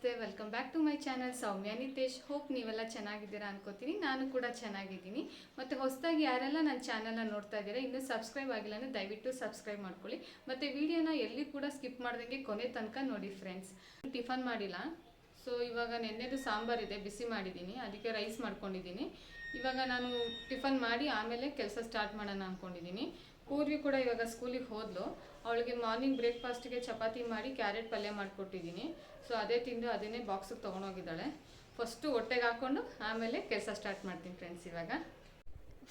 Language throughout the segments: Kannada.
ನಮಸ್ತೆ welcome back to my channel Soumya Nitesh. Hope ನೀವೆಲ್ಲ ಚೆನ್ನಾಗಿದ್ದೀರಾ ಅನ್ಕೋತೀನಿ. ನಾನು ಕೂಡ ಚೆನ್ನಾಗಿದ್ದೀನಿ. ಮತ್ತು ಹೊಸದಾಗಿ ಯಾರೆಲ್ಲ ನನ್ನ ಚಾನಲ್ನ ನೋಡ್ತಾ ಇದ್ದೀರಾ, ಇನ್ನೂ ಸಬ್ಸ್ಕ್ರೈಬ್ ಆಗಿಲ್ಲ ಅಂದರೆ ದಯವಿಟ್ಟು ಸಬ್ಸ್ಕ್ರೈಬ್ ಮಾಡ್ಕೊಳ್ಳಿ. ಮತ್ತು ವಿಡಿಯೋನ ಎಲ್ಲಿ ಕೂಡ ಸ್ಕಿಪ್ ಮಾಡ್ದಂಗೆ ಕೊನೆ ತನಕ ನೋಡಿ ಫ್ರೆಂಡ್ಸ್ ಟಿಫನ್ ಮಾಡಿಲ್ಲ. ಸೊ ಇವಾಗ ನೆನ್ನೆದು ಸಾಂಬಾರಿದೆ ಬಿಸಿ ಮಾಡಿದ್ದೀನಿ. ಅದಕ್ಕೆ ರೈಸ್ ಮಾಡ್ಕೊಂಡಿದ್ದೀನಿ. ಇವಾಗ ನಾನು ಟಿಫನ್ ಮಾಡಿ ಆಮೇಲೆ ಕೆಲಸ ಸ್ಟಾರ್ಟ್ ಮಾಡೋಣ ಅಂದ್ಕೊಂಡಿದ್ದೀನಿ ಪೂರ್ವಿ ಕೂಡ ಇವಾಗ ಸ್ಕೂಲಿಗೆ ಹೋದ್ಲು. ಅವಳಿಗೆ ಮಾರ್ನಿಂಗ್ ಬ್ರೇಕ್ಫಾಸ್ಟ್ಗೆ ಚಪಾತಿ ಮಾಡಿ ಕ್ಯಾರೆಟ್ ಪಲ್ಯ ಮಾಡಿಕೊಟ್ಟಿದ್ದೀನಿ. ಸೊ ಅದೇ ತಿಂದು ಅದನ್ನೇ ಬಾಕ್ಸಿಗೆ ತೊಗೊಂಡೋಗಿದ್ದಾಳೆ. ಫಸ್ಟು ಹೊಟ್ಟೆಗೆ ಹಾಕ್ಕೊಂಡು ಆಮೇಲೆ ಕೆಲಸ ಸ್ಟಾರ್ಟ್ ಮಾಡ್ತೀನಿ ಫ್ರೆಂಡ್ಸ್ ಇವಾಗ.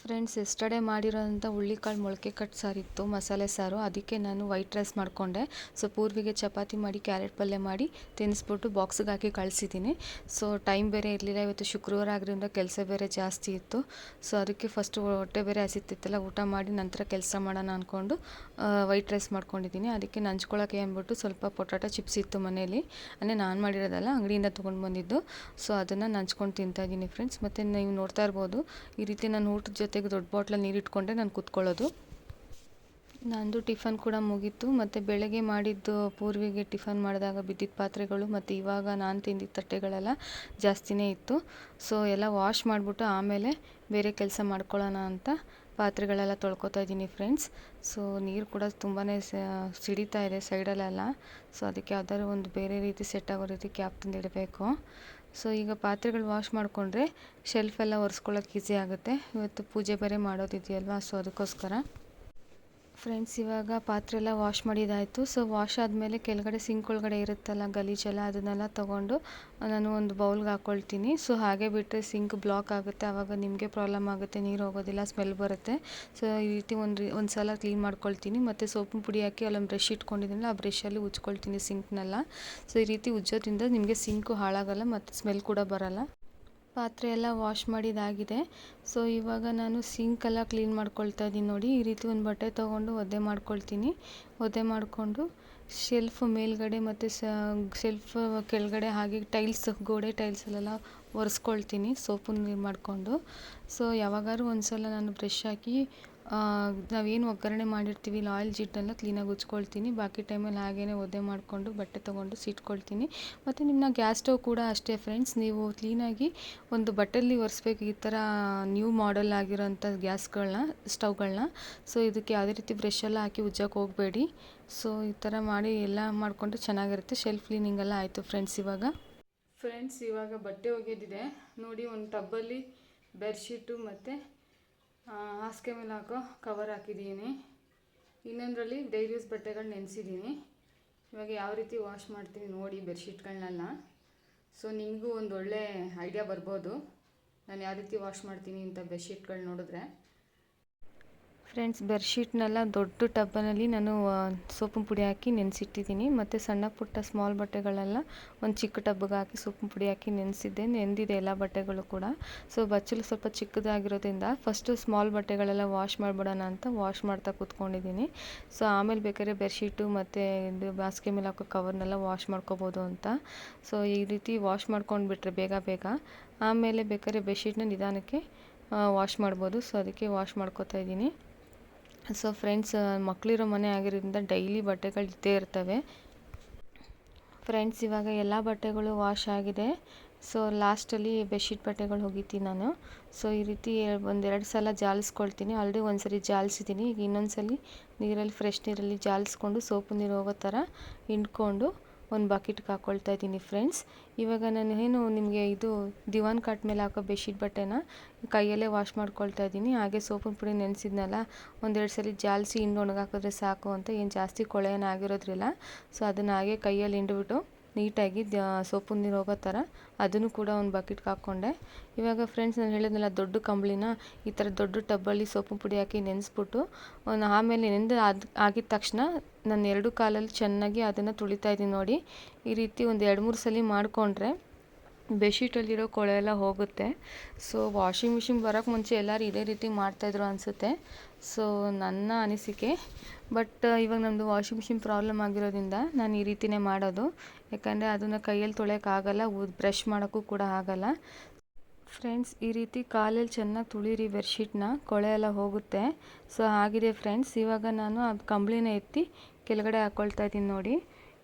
ಫ್ರೆಂಡ್ಸ್ ಎಸ್ಟರ್ಡೇ ಮಾಡಿರೋಂಥ ಹುಳ್ಳಿಕಾಳು ಮೊಳಕೆ ಕಟ್ ಸಾರಿತ್ತು ಮಸಾಲೆ ಸಾರು. ಅದಕ್ಕೆ ನಾನು ವೈಟ್ ರೈಸ್ ಮಾಡಿಕೊಂಡೆ. ಸೊ ಪೂರ್ವಿಗೆ ಚಪಾತಿ ಮಾಡಿ ಕ್ಯಾರೆಟ್ ಪಲ್ಯ ಮಾಡಿ ತಿನ್ನಿಸ್ಬಿಟ್ಟು ಬಾಕ್ಸಿಗೆ ಹಾಕಿ ಕಳಿಸಿದ್ದೀನಿ ಸೊ ಟೈಮ್ ಬೇರೆ ಇರಲಿಲ್ಲ. ಇವತ್ತು ಶುಕ್ರವಾರ ಆಗಿರೋದ್ರಿಂದ ಕೆಲಸ ಬೇರೆ ಜಾಸ್ತಿ ಇತ್ತು. ಸೊ ಅದಕ್ಕೆ ಫಸ್ಟು ಹೊಟ್ಟೆ ಬೇರೆ ಹಸಿತಿತ್ತಲ್ಲ, ಊಟ ಮಾಡಿ ನಂತರ ಕೆಲಸ ಮಾಡೋಣ ಅಂದ್ಕೊಂಡು ವೈಟ್ ರೈಸ್ ಮಾಡ್ಕೊಂಡಿದ್ದೀನಿ ಅದಕ್ಕೆ ನಂಚ್ಕೊಳ್ಳೋಕೆ ಅಂದ್ಬಿಟ್ಟು ಸ್ವಲ್ಪ ಪೊಟಾಟೊ ಚಿಪ್ಸ್ ಇತ್ತು ಮನೇಲಿ. ಅಂದರೆ ನಾನು ಮಾಡಿರೋದಲ್ಲ, ಅಂಗಡಿಯಿಂದ ತೊಗೊಂಡು ಬಂದಿದ್ದು. ಸೊ ಅದನ್ನು ನಂಚ್ಕೊಂಡು ತಿಂತಾಯಿದ್ದೀನಿ ಫ್ರೆಂಡ್ಸ್ ಮತ್ತು ನೀವು ನೋಡ್ತಾ ಇರ್ಬೋದು, ಈ ರೀತಿ ನಾನು ಊಟದ ಜೊತೆಗೆ ದೊಡ್ಡ ಬಾಟ್ಲ ನೀರು ಇಟ್ಕೊಂಡೆ ನಾನು ಕೂತ್ಕೊಳ್ಳೋದು. ನಂದು ಟಿಫನ್ ಕೂಡ ಮುಗೀತು, ಮತ್ತು ಬೆಳಗ್ಗೆ ಮಾಡಿದ್ದು ಪೂರ್ವಿಗೆ ಟಿಫನ್ ಮಾಡಿದಾಗ ಬಿದ್ದಿದ್ದ ಪಾತ್ರೆಗಳು, ಮತ್ತು ಇವಾಗ ನಾನು ತಿಂದಿದ್ದ ತಟ್ಟೆಗಳೆಲ್ಲ ಜಾಸ್ತಿನೇ ಇತ್ತು. ಸೊ ಎಲ್ಲ ವಾಶ್ ಮಾಡಿಬಿಟ್ಟು ಆಮೇಲೆ ಬೇರೆ ಕೆಲಸ ಮಾಡ್ಕೊಳ್ಳೋಣ ಅಂತ ಪಾತ್ರೆಗಳೆಲ್ಲ ತೊಳ್ಕೊತಾ ಇದ್ದೀನಿ ಫ್ರೆಂಡ್ಸ್ ಸೊ ನೀರು ಕೂಡ ತುಂಬಾ ಸಿಡಿತಾ ಇದೆ ಸೈಡಲ್ಲೆಲ್ಲ ಸೊ ಅದಕ್ಕೆ ಯಾವ್ದಾದ್ರು ಒಂದು ಬೇರೆ ರೀತಿ ಸೆಟ್ ಆಗೋ ರೀತಿ ಕ್ಯಾಪ್ ತಂದಿಡಬೇಕು. ಸೊ ಈಗ ಪಾತ್ರೆಗಳು ವಾಶ್ ಮಾಡಿಕೊಂಡ್ರೆ ಶೆಲ್ಫೆಲ್ಲ ಒರೆಸ್ಕೊಳ್ಳೋಕೆ ಈಸಿ ಆಗುತ್ತೆ. ಇವತ್ತು ಪೂಜೆ ಬೇರೆ ಮಾಡೋದಿದೆಯಲ್ವಾ ಸೊ ಅದಕ್ಕೋಸ್ಕರ. ಫ್ರೆಂಡ್ಸ್, ಇವಾಗ ಪಾತ್ರೆ ಎಲ್ಲ ವಾಶ್ ಮಾಡಿದ್ದಾಯಿತು. ಸೊ ವಾಶ್ ಆದಮೇಲೆ ಕೆಳಗಡೆ ಸಿಂಕ್ ಒಳಗಡೆ ಇರುತ್ತಲ್ಲ ಗಲೀಜೆಲ್ಲ ಅದನ್ನೆಲ್ಲ ತೊಗೊಂಡು ನಾನು ಒಂದು ಬೌಲ್ಗೆ ಹಾಕ್ಕೊಳ್ತೀನಿ ಸೊ ಹಾಗೆ ಬಿಟ್ಟರೆ ಸಿಂಕ್ ಬ್ಲಾಕ್ ಆಗುತ್ತೆ. ಆವಾಗ ನಿಮಗೆ ಪ್ರಾಬ್ಲಮ್ ಆಗುತ್ತೆ, ನೀರು ಹೋಗೋದಿಲ್ಲ, ಸ್ಮೆಲ್ ಬರುತ್ತೆ. ಸೊ ಈ ರೀತಿ ಒಂದು ಒಂದು ಸಲ ಕ್ಲೀನ್ ಮಾಡ್ಕೊಳ್ತೀನಿ. ಮತ್ತು ಸೋಪಿನ ಪುಡಿ ಹಾಕಿ ಅಲ್ಲೊಂದು ಬ್ರಷ್ ಇಟ್ಕೊಂಡಿದ್ದೀನಲ್ಲ ಆ ಬ್ರಷಲ್ಲಿ ಉಜ್ಕೊಳ್ತೀನಿ ಸಿಂಕ್ನೆಲ್ಲ. ಸೊ ಈ ರೀತಿ ಉಜ್ಜೋದ್ರಿಂದ ನಿಮಗೆ ಸಿಂಕು ಹಾಳಾಗಲ್ಲ, ಮತ್ತು ಸ್ಮೆಲ್ ಕೂಡ ಬರಲ್ಲ. ಪಾತ್ರೆ ಎಲ್ಲ ವಾಶ್ ಮಾಡಿದಾಗಿದೆ. ಸೊ ಇವಾಗ ನಾನು ಸಿಂಕ್ ಎಲ್ಲ ಕ್ಲೀನ್ ಮಾಡ್ಕೊಳ್ತಾ ಇದ್ದೀನಿ ನೋಡಿ. ಈ ರೀತಿ ಒಂದು ಬಟ್ಟೆ ತೊಗೊಂಡು ಒದ್ದೆ ಮಾಡ್ಕೊಳ್ತೀನಿ. ಒದ್ದೆ ಮಾಡಿಕೊಂಡು ಶೆಲ್ಫ್ ಮೇಲ್ಗಡೆ ಮತ್ತು ಶೆಲ್ಫ್ ಕೆಳಗಡೆ ಹಾಗೆ ಟೈಲ್ಸ್ ಗೋಡೆ ಟೈಲ್ಸಲ್ಲೆಲ್ಲ ಒರೆಸ್ಕೊಳ್ತೀನಿ ಸೋಪು ನೀರು ಮಾಡಿಕೊಂಡು. ಸೊ ಯಾವಾಗಾದ್ರೂ ಒಂದು ಸಲ ನಾನು ಬ್ರಷ್ ಹಾಕಿ ನಾವೇನು ಒಗ್ಗರಣೆ ಮಾಡಿರ್ತೀವಿ ಆಯಿಲ್ ಜಿಡ್ಡೆಲ್ಲ ಕ್ಲೀನಾಗಿ ಉಜ್ಕೊಳ್ತೀನಿ. ಬಾಕಿ ಟೈಮಲ್ಲಿ ಹಾಗೇ ಒದ್ದೆ ಮಾಡಿಕೊಂಡು ಬಟ್ಟೆ ತೊಗೊಂಡು ಸಿಟ್ಕೊಳ್ತೀನಿ ಮತ್ತು ನಿಮ್ಮ ಗ್ಯಾಸ್ ಸ್ಟವ್ ಕೂಡ ಅಷ್ಟೇ ಫ್ರೆಂಡ್ಸ್ ನೀವು ಕ್ಲೀನಾಗಿ ಒಂದು ಬಟ್ಟೆಲಿ ಒರೆಸ್ಬೇಕು, ಈ ಥರ ನ್ಯೂ ಮಾಡೆಲ್ ಆಗಿರೋಂಥ ಗ್ಯಾಸ್ಗಳನ್ನ ಸ್ಟವ್ಗಳನ್ನ ಸೊ ಇದಕ್ಕೆ ಯಾವುದೇ ರೀತಿ ಬ್ರಷ್ ಎಲ್ಲ ಹಾಕಿ ಉಜ್ಜೋಕೆ ಹೋಗಬೇಡಿ. ಸೊ ಈ ಥರ ಮಾಡಿ ಎಲ್ಲ ಮಾಡಿಕೊಂಡು ಚೆನ್ನಾಗಿರುತ್ತೆ. ಶೆಲ್ಫ್ ಕ್ಲೀನಿಂಗ್ ಎಲ್ಲ ಆಯಿತು ಫ್ರೆಂಡ್ಸ್ ಇವಾಗ. ಫ್ರೆಂಡ್ಸ್ ಇವಾಗ ಬಟ್ಟೆ ಒಗೆದಿದೆ. ನೋಡಿ, ಒಂದು ಟಬ್ಬಲ್ಲಿ ಬೆಡ್ಶೀಟು ಮತ್ತು ಹಾಸಿಗೆ ಮೇಲೆ ಹಾಕೋ ಕವರ್ ಹಾಕಿದ್ದೀನಿ. ಇನ್ನೊಂದರಲ್ಲಿ ಡೈಲಿ ಯೂಸ್ ಬಟ್ಟೆಗಳು ನೆನೆಸಿದ್ದೀನಿ. ಇವಾಗ ಯಾವ ರೀತಿ ವಾಶ್ ಮಾಡ್ತೀನಿ ನೋಡಿ ಬೆಡ್ಶೀಟ್ಗಳನ್ನೆಲ್ಲ. ಸೊ ನಿಮಗೂ ಒಂದು ಒಳ್ಳೆ ಐಡಿಯಾ ಬರ್ಬೋದು. ನಾನು ಯಾವ ರೀತಿ ವಾಶ್ ಮಾಡ್ತೀನಿ ಅಂತ ಬೆಡ್ಶೀಟ್ಗಳು ನೋಡಿದ್ರೆ. ಫ್ರೆಂಡ್ಸ್ ಬೆರ್ಶೀಟ್ನೆಲ್ಲ ದೊಡ್ಡ ಟಬ್ಬನಲ್ಲಿ ನಾನು ಸೋಪಿನ ಪುಡಿ ಹಾಕಿ ನೆನೆಸಿಟ್ಟಿದ್ದೀನಿ. ಮತ್ತು ಸಣ್ಣ ಪುಟ್ಟ ಸ್ಮಾಲ್ ಬಟ್ಟೆಗಳೆಲ್ಲ ಒಂದು ಚಿಕ್ಕ ಟಬ್ಬಿಗೆ ಹಾಕಿ ಸೋಪಿನ ಪುಡಿ ಹಾಕಿ ನೆನೆಸಿದ್ದೆ. ನೆಂದಿದೆ ಎಲ್ಲ ಬಟ್ಟೆಗಳು ಕೂಡ. ಸೊ, ಬಚ್ಚಲು ಸ್ವಲ್ಪ ಚಿಕ್ಕದಾಗಿರೋದ್ರಿಂದ ಫಸ್ಟು ಸ್ಮಾಲ್ ಬಟ್ಟೆಗಳೆಲ್ಲ ವಾಶ್ ಮಾಡಿಬಿಡೋಣ ಅಂತ ವಾಶ್ ಮಾಡ್ತಾ ಕೂತ್ಕೊಂಡಿದ್ದೀನಿ. ಸೊ, ಆಮೇಲೆ ಬೇಕಾದ್ರೆ ಬೆಡ್ಶೀಟು ಮತ್ತು ಇದು ಬಾಸ್ಕೆ ಮೇಲೆ ಹಾಕೋ ಕವರ್ನೆಲ್ಲ ವಾಶ್ ಮಾಡ್ಕೋಬೋದು ಅಂತ. ಸೊ, ಈ ರೀತಿ ವಾಶ್ ಮಾಡ್ಕೊಂಡು ಬಿಟ್ಟರೆ ಬೇಗ ಬೇಗ. ಆಮೇಲೆ ಬೇಕಾದ್ರೆ ಬೆಡ್ಶೀಟ್ನ ನಿಧಾನಕ್ಕೆ ವಾಶ್ ಮಾಡ್ಬೋದು. ಸೊ, ಅದಕ್ಕೆ ವಾಶ್ ಮಾಡ್ಕೋತಾ ಇದ್ದೀನಿ. ಸೊ ಫ್ರೆಂಡ್ಸ್ ಮಕ್ಕಳಿರೋ ಮನೆ ಆಗಿರೋದ್ರಿಂದ ಡೈಲಿ ಬಟ್ಟೆಗಳು ಇದ್ದೇ ಇರ್ತವೆ. ಫ್ರೆಂಡ್ಸ್ ಇವಾಗ ಎಲ್ಲ ಬಟ್ಟೆಗಳು ವಾಶ್ ಆಗಿದೆ. ಸೊ ಲಾಸ್ಟಲ್ಲಿ ಬೆಡ್ಶೀಟ್ ಬಟ್ಟೆಗಳು ಹೋಗಿತೀನಿ ನಾನು. ಸೊ ಈ ರೀತಿ ಒಂದೆರಡು ಸಲ ಜಾಲಿಸ್ಕೊಳ್ತೀನಿ. ಆಲ್ರೆಡಿ ಒಂದು ಸರಿ ಜಾಲಿಸಿದ್ದೀನಿ. ಈಗ ಇನ್ನೊಂದು ಸಲ ನೀರಲ್ಲಿ ಫ್ರೆಶ್ ನೀರಲ್ಲಿ ಜಾಲಿಸ್ಕೊಂಡು ಸೋಪು ನೀರು ಹೋಗೋ ಥರ ಹಿಂಡ್ಕೊಂಡು ಒಂದು ಬಕೆಟ್ಗೆ ಹಾಕ್ಕೊಳ್ತಾ ಇದ್ದೀನಿ ಫ್ರೆಂಡ್ಸ್. ಇವಾಗ ನಾನು ಏನು ನಿಮಗೆ ಇದು ದಿವಾನ್ ಕಾಟ್ ಮೇಲೆ ಹಾಕೋ ಬೆಡ್ಶೀಟ್ ಬಟ್ಟೆನ ಕೈಯಲ್ಲೇ ವಾಶ್ ಮಾಡ್ಕೊಳ್ತಾ ಇದ್ದೀನಿ. ಹಾಗೆ ಸೋಪಿನ ಪುಡಿ ನೆನೆಸಿದ್ನಲ್ಲ, ಒಂದೆರಡು ಸಲ ಜಾಲಿಸಿ ಹಿಂಡು ಒಣಗಾಕಿದ್ರೆ ಸಾಕು ಅಂತ. ಏನು ಜಾಸ್ತಿ ಕೊಳೆ ಆಗಿರೋದ್ರಿಲ್ಲ. ಸೊ ಅದನ್ನು ಹಾಗೆ ಕೈಯಲ್ಲಿ ಹಿಂಡ್ಬಿಟ್ಟು ನೀಟಾಗಿ ಸೋಪು ನೀರು ಹೋಗೋ ಥರ ಅದನ್ನು ಕೂಡ ಒಂದು ಬಕೆಟ್ಗೆ ಹಾಕ್ಕೊಂಡೆ. ಇವಾಗ ಫ್ರೆಂಡ್ಸ್ ನಾನು ಹೇಳಿದ್ನಲ್ಲ ದೊಡ್ಡ ಕಂಬಳಿನ ಈ ಥರ ದೊಡ್ಡ ಟಬ್ಬಲ್ಲಿ ಸೋಪು ಪುಡಿ ಹಾಕಿ ನೆನೆಸ್ಬಿಟ್ಟು ಒಂದು ಆಮೇಲೆ ನೆಂದು ಅದು ಆಗಿದ ತಕ್ಷಣ ನಾನು ಎರಡು ಕಾಲಲ್ಲಿ ಚೆನ್ನಾಗಿ ಅದನ್ನು ತುಳಿತಾ ಇದ್ದೀನಿ ನೋಡಿ. ಈ ರೀತಿ ಒಂದು ಎರಡು ಮೂರು ಸಲ ಮಾಡಿಕೊಂಡ್ರೆ ಬೆಡ್ಶೀಟಲ್ಲಿರೋ ಕೊಳೆ ಎಲ್ಲ ಹೋಗುತ್ತೆ. ಸೊ ವಾಷಿಂಗ್ ಮಿಷಿನ್ ಬರೋಕ್ಕೆ ಮುಂಚೆ ಎಲ್ಲರೂ ಇದೇ ರೀತಿ ಮಾಡ್ತಾಯಿದ್ರು ಅನಿಸುತ್ತೆ. ಸೊ ನನ್ನ ಅನಿಸಿಕೆ ಬಟ್ ಇವಾಗ ನಮ್ಮದು ವಾಷಿಂಗ್ ಮಿಷಿನ್ ಪ್ರಾಬ್ಲಮ್ ಆಗಿರೋದ್ರಿಂದ ನಾನು ಈ ರೀತಿಯೇ ಮಾಡೋದು. ಯಾಕಂದರೆ ಅದನ್ನು ಕೈಯಲ್ಲಿ ತೊಳೆಯೋಕ್ಕಾಗಲ್ಲ ಬ್ರಷ್ ಮಾಡೋಕ್ಕೂ ಕೂಡ ಆಗಲ್ಲ. ಫ್ರೆಂಡ್ಸ್ ಈ ರೀತಿ ಕಾಲಲ್ಲಿ ಚೆನ್ನಾಗಿ ತುಳಿರಿ ಬೆಡ್ಶೀಟ್ನ, ಕೊಳೆ ಎಲ್ಲ ಹೋಗುತ್ತೆ. ಸೊ ಆಗಿದೆ ಫ್ರೆಂಡ್ಸ್ ಇವಾಗ ನಾನು ಆ ಕಂಬಳಿನ ಎತ್ತಿ ಕೆಳಗಡೆ ಹಾಕ್ಕೊಳ್ತಾ ಇದ್ದೀನಿ ನೋಡಿ.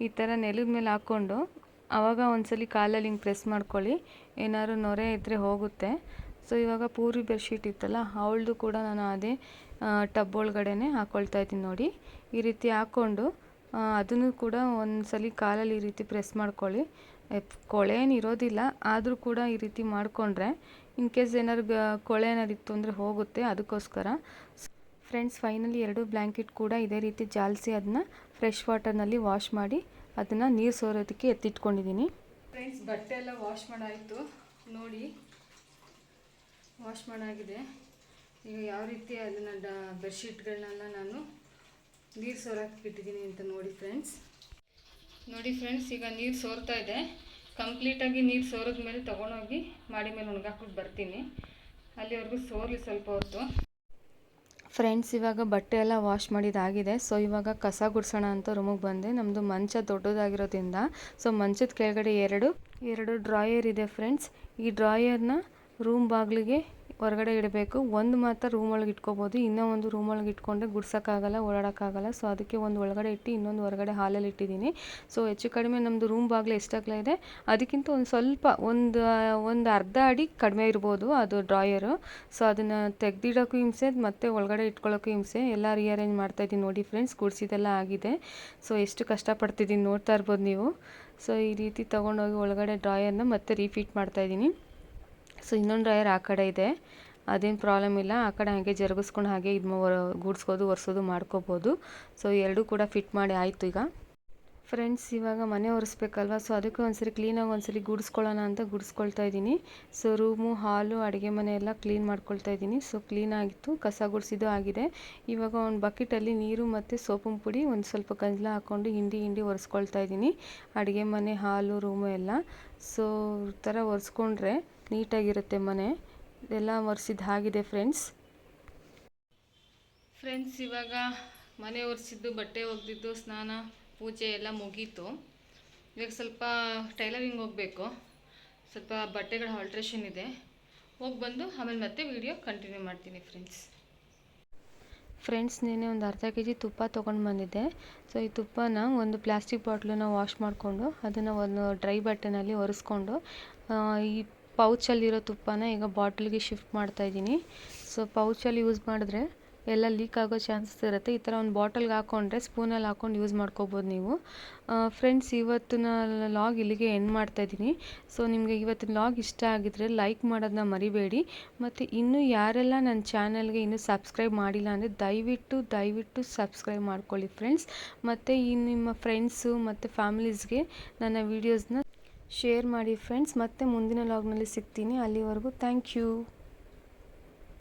ಈ ಥರ ನೆಲದ ಮೇಲೆ ಹಾಕ್ಕೊಂಡು ಆವಾಗ ಒಂದ್ಸಲಿ ಕಾಲಲ್ಲಿ ಹಿಂಗೆ ಪ್ರೆಸ್ ಮಾಡ್ಕೊಳ್ಳಿ. ಏನಾದ್ರು ನೊರೆ ಇದ್ದರೆ ಹೋಗುತ್ತೆ. ಸೊ ಇವಾಗ ಪೂರಿ ಬೆಡ್ಶೀಟ್ ಇತ್ತಲ್ಲ, ಅವಳದು ಕೂಡ ನಾನು ಅದೇ ಟಬ್ ಒಳಗಡೆನೆ ಹಾಕ್ಕೊಳ್ತಾ ಇದ್ದೀನಿ ನೋಡಿ. ಈ ರೀತಿ ಹಾಕ್ಕೊಂಡು ಅದನ್ನು ಕೂಡ ಒಂದ್ಸಲಿ ಕಾಲಲ್ಲಿ ಈ ರೀತಿ ಪ್ರೆಸ್ ಮಾಡ್ಕೊಳ್ಳಿ. ಕೊಳೆ ಏನು ಇರೋದಿಲ್ಲ, ಆದರೂ ಕೂಡ ಈ ರೀತಿ ಮಾಡಿಕೊಂಡ್ರೆ, ಇನ್ ಕೇಸ್ ಏನಾದ್ರು ಕೊಳೆ ಏನಾದ್ರು ಇತ್ತು ಅಂದರೆ ಹೋಗುತ್ತೆ ಅದಕ್ಕೋಸ್ಕರ. ಫ್ರೆಂಡ್ಸ್ ಫೈನಲಿ ಎರಡು ಬ್ಲ್ಯಾಂಕೆಟ್ ಕೂಡ ಇದೇ ರೀತಿ ಜಾಲಿಸಿ ಅದನ್ನ, ಫ್ರೆಶ್ ವಾಟರ್ನಲ್ಲಿ ವಾಶ್ ಮಾಡಿ ಅದನ್ನು ನೀರು ಸೋರೋದಕ್ಕೆ ಎತ್ತಿಟ್ಕೊಂಡಿದ್ದೀನಿ ಫ್ರೆಂಡ್ಸ್ ಬಟ್ಟೆ ಎಲ್ಲ ವಾಶ್ ಮಾಡಾಯಿತು. ನೋಡಿ ವಾಶ್ ಮಾಡಾಗಿದೆ. ಈಗ ಯಾವ ರೀತಿ ಅದನ್ನು ಡ ಬೆಡ್ಶೀಟ್ಗಳನ್ನೆಲ್ಲ ನಾನು ನೀರು ಸೋರಕ್ಕೆ ಬಿಟ್ಟಿದ್ದೀನಿ ಅಂತ ನೋಡಿ ಫ್ರೆಂಡ್ಸ್ ನೋಡಿ ಫ್ರೆಂಡ್ಸ್ ಈಗ ನೀರು ಸೋರ್ತಾ ಇದೆ. ಕಂಪ್ಲೀಟಾಗಿ ನೀರು ಸೋರಿದ ಮೇಲೆ ತೊಗೊಂಡೋಗಿ ಮಾಡಿ ಮೇಲೆ ಒಣಗಾಕ್ಬಿಟ್ಟು ಬರ್ತೀನಿ. ಅಲ್ಲಿವರೆಗೂ ಸೋರಲಿ ಸ್ವಲ್ಪ ಹೊತ್ತು. ಫ್ರೆಂಡ್ಸ್, ಇವಾಗ ಬಟ್ಟೆ ಎಲ್ಲ ವಾಶ್ ಮಾಡಿದಾಗಿದೆ ಸೊ, ಇವಾಗ ಕಸ ಗುಡಿಸೋಣ ಅಂತ ರೂಮಿಗೆ ಬಂದೆ. ನಮ್ಮದು ಮಂಚ ದೊಡ್ಡದಾಗಿರೋದ್ರಿಂದ. ಸೊ, ಮಂಚದ ಕೆಳಗಡೆ ಎರಡು ಎರಡು ಡ್ರಾಯರ್ ಇದೆ ಫ್ರೆಂಡ್ಸ್. ಈ ಡ್ರಾಯರ್ನ ರೂಮ್ ಬಾಗಿಲಿಗೆ ಹೊರಗಡೆ ಇಡಬೇಕು. ಒಂದು ಮಾತ್ರ ರೂಮ್ ಒಳಗೆ ಇಟ್ಕೋಬೋದು. ಇನ್ನೂ ಒಂದು ರೂಮ್ ಒಳಗೆ ಇಟ್ಕೊಂಡ್ರೆ ಗುಡ್ಸೋಕ್ಕಾಗಲ್ಲ, ಓಡಾಡೋಕ್ಕಾಗಲ್ಲ. ಸೊ ಅದಕ್ಕೆ ಒಂದು ಒಳಗಡೆ ಇಟ್ಟು ಇನ್ನೊಂದು ಹೊರಗಡೆ ಹಾಲಲ್ಲಿ ಇಟ್ಟಿದ್ದೀನಿ. ಸೊ ಹೆಚ್ಚು ಕಡಿಮೆ ನಮ್ಮದು ರೂಮ್ ಬಾಗಿಲು ಎಷ್ಟಾಗಲ ಇದೆ, ಅದಕ್ಕಿಂತ ಒಂದು ಸ್ವಲ್ಪ, ಒಂದು ಒಂದು ಅರ್ಧ ಅಡಿ ಕಡಿಮೆ ಇರ್ಬೋದು ಅದು ಡ್ರಾಯರು ಸೊ ಅದನ್ನು ತೆಗೆದಿಡೋಕ್ಕೂ ಹಿಂಸೆ, ಮತ್ತು ಒಳಗಡೆ ಇಟ್ಕೊಳ್ಳೋಕ್ಕೂ ಹಿಂಸೆ. ಎಲ್ಲ ರಿಯರೇಂಜ್ ಮಾಡ್ತಾಯಿದ್ದೀನಿ ನೋಡಿ ಫ್ರೆಂಡ್ಸ್ ಗುಡ್ಸಿದೆಲ್ಲ ಆಗಿದೆ. ಸೊ ಎಷ್ಟು ಕಷ್ಟಪಡ್ತಿದ್ದೀನಿ ನೋಡ್ತಾ ಇರ್ಬೋದು ನೀವು. ಸೊ ಈ ರೀತಿ ತೊಗೊಂಡೋಗಿ ಒಳಗಡೆ ಡ್ರಾಯರ್ನ ಮತ್ತೆ ರೀಫಿಟ್ ಮಾಡ್ತಾಯಿದ್ದೀನಿ ಸೊ ಇನ್ನೊಂದು ಡ್ರಾಯರ್ ಆ ಕಡೆ ಇದೆ. ಅದೇನು ಪ್ರಾಬ್ಲಮ್ ಇಲ್ಲ. ಆ ಕಡೆ ಹಾಗೆ ಜರುಗಿಸ್ಕೊಂಡು ಹಾಗೆ ಇದು ಗೂಡ್ಸ್ಕೋದು, ಒರೆಸೋದು ಮಾಡ್ಕೋಬೋದು. ಸೊ ಎರಡೂ ಕೂಡ ಫಿಟ್ ಮಾಡಿ ಆಯಿತು ಈಗ. ಫ್ರೆಂಡ್ಸ್, ಇವಾಗ ಮನೆ ಒರೆಸ್ಬೇಕಲ್ವ? ಸೊ ಅದಕ್ಕೆ ಒಂದ್ಸರಿ ಕ್ಲೀನಾಗಿ ಒಂದ್ಸರಿ ಗುಡಿಸ್ಕೊಳ್ಳೋಣ ಅಂತ ಗುಡಿಸ್ಕೊಳ್ತಾ ಇದ್ದೀನಿ. ಸೊ ರೂಮು, ಹಾಲು, ಅಡುಗೆ ಮನೆ ಎಲ್ಲ ಕ್ಲೀನ್ ಮಾಡ್ಕೊಳ್ತಾ ಇದ್ದೀನಿ. ಸೊ ಕ್ಲೀನ್ ಆಗಿತ್ತು. ಕಸ ಗುಡಿಸಿದ್ದು ಆಗಿದೆ. ಇವಾಗ ಒಂದು ಬಕೆಟಲ್ಲಿ ನೀರು ಮತ್ತು ಸೋಪಿನ ಪುಡಿ, ಒಂದು ಸ್ವಲ್ಪ ಗಂಜಲ ಹಾಕ್ಕೊಂಡು ಹಿಂಡಿ ಹಿಂಡಿ ಒರೆಸ್ಕೊಳ್ತಾ ಇದ್ದೀನಿ. ಅಡುಗೆ ಮನೆ, ಹಾಲು, ರೂಮು ಎಲ್ಲ. ಸೊ ಥರ ಒರೆಸ್ಕೊಂಡ್ರೆ ನೀಟಾಗಿರುತ್ತೆ ಮನೆ. ಇದೆಲ್ಲ ಒರೆಸಿದ್ದು ಆಗಿದೆ ಫ್ರೆಂಡ್ಸ್. ಫ್ರೆಂಡ್ಸ್ ಇವಾಗ ಮನೆ ಒರೆಸಿದ್ದು ಬಟ್ಟೆ ಒಗೆದಿದ್ದು ಸ್ನಾನ ಪೂಜೆ ಎಲ್ಲ ಮುಗೀತು. ಇವಾಗ ಸ್ವಲ್ಪ ಟೈಲರಿಂಗ್ ಹೋಗಬೇಕು. ಸ್ವಲ್ಪ ಬಟ್ಟೆಗಳ ಆಲ್ಟ್ರೇಷನ್ ಇದೆ. ಹೋಗಿ ಬಂದು ಆಮೇಲೆ ಮತ್ತೆ ವಿಡಿಯೋ ಕಂಟಿನ್ಯೂ ಮಾಡ್ತೀನಿ ಫ್ರೆಂಡ್ಸ್. ಫ್ರೆಂಡ್ಸ್ ನಿನ್ನೆ ಒಂದು ಅರ್ಧ ಕೆ ಜಿ ತುಪ್ಪ ತೊಗೊಂಡು ಬಂದಿದ್ದೆ. ಸೊ ಈ ತುಪ್ಪನ ಒಂದು ಪ್ಲಾಸ್ಟಿಕ್ ಬಾಟ್ಲನ್ನ ವಾಶ್ ಮಾಡಿಕೊಂಡು ಅದನ್ನು ಒಂದು ಡ್ರೈ ಬಟ್ಟೆನಲ್ಲಿ ಒರೆಸ್ಕೊಂಡು ಈ ಪೌಚಲ್ಲಿರೋ ತುಪ್ಪನ ಈಗ ಬಾಟ್ಲಿಗೆ ಶಿಫ್ಟ್ ಮಾಡ್ತಾ ಇದ್ದೀನಿ. ಸೊ, ಪೌಚಲ್ಲಿ ಯೂಸ್ ಮಾಡಿದ್ರೆ ಎಲ್ಲ ಲೀಕ್ ಆಗೋ ಚಾನ್ಸಸ್ ಇರುತ್ತೆ. ಈ ಥರ ಒಂದು ಬಾಟಲ್ಗೆ ಹಾಕ್ಕೊಂಡ್ರೆ ಸ್ಪೂನಲ್ಲಿ ಹಾಕ್ಕೊಂಡು ಯೂಸ್ ಮಾಡ್ಕೋಬೋದು ನೀವು. ಫ್ರೆಂಡ್ಸ್, ಇವತ್ತಿನ ಲಾಗ್ ಇಲ್ಲಿಗೆ ಎಂಡ್ ಮಾಡ್ತಾಯಿದ್ದೀನಿ ಸೊ, ನಿಮಗೆ ಇವತ್ತಿನ ಲಾಗ್ ಇಷ್ಟ ಆಗಿದ್ರೆ ಲೈಕ್ ಮಾಡೋದನ್ನ ಮರಿಬೇಡಿ. ಮತ್ತು ಇನ್ನೂ ಯಾರೆಲ್ಲ ನನ್ನ ಚಾನಲ್ಗೆ ಇನ್ನೂ ಸಬ್ಸ್ಕ್ರೈಬ್ ಮಾಡಿಲ್ಲ ಅಂದರೆ ದಯವಿಟ್ಟು ದಯವಿಟ್ಟು ಸಬ್ಸ್ಕ್ರೈಬ್ ಮಾಡ್ಕೊಳ್ಳಿ ಫ್ರೆಂಡ್ಸ್. ಮತ್ತು ಈ ನಿಮ್ಮ ಫ್ರೆಂಡ್ಸು ಮತ್ತು ಫ್ಯಾಮಿಲೀಸ್ಗೆ ನನ್ನ ವೀಡಿಯೋಸ್ನ ಶೇರ್ ಮಾಡಿ ಫ್ರೆಂಡ್ಸ್ ಮತ್ತೆ ಮುಂದಿನ ಲಾಗ್ನಲ್ಲಿ ಸಿಗ್ತೀನಿ. ಅಲ್ಲಿವರೆಗೂ ಥ್ಯಾಂಕ್ ಯು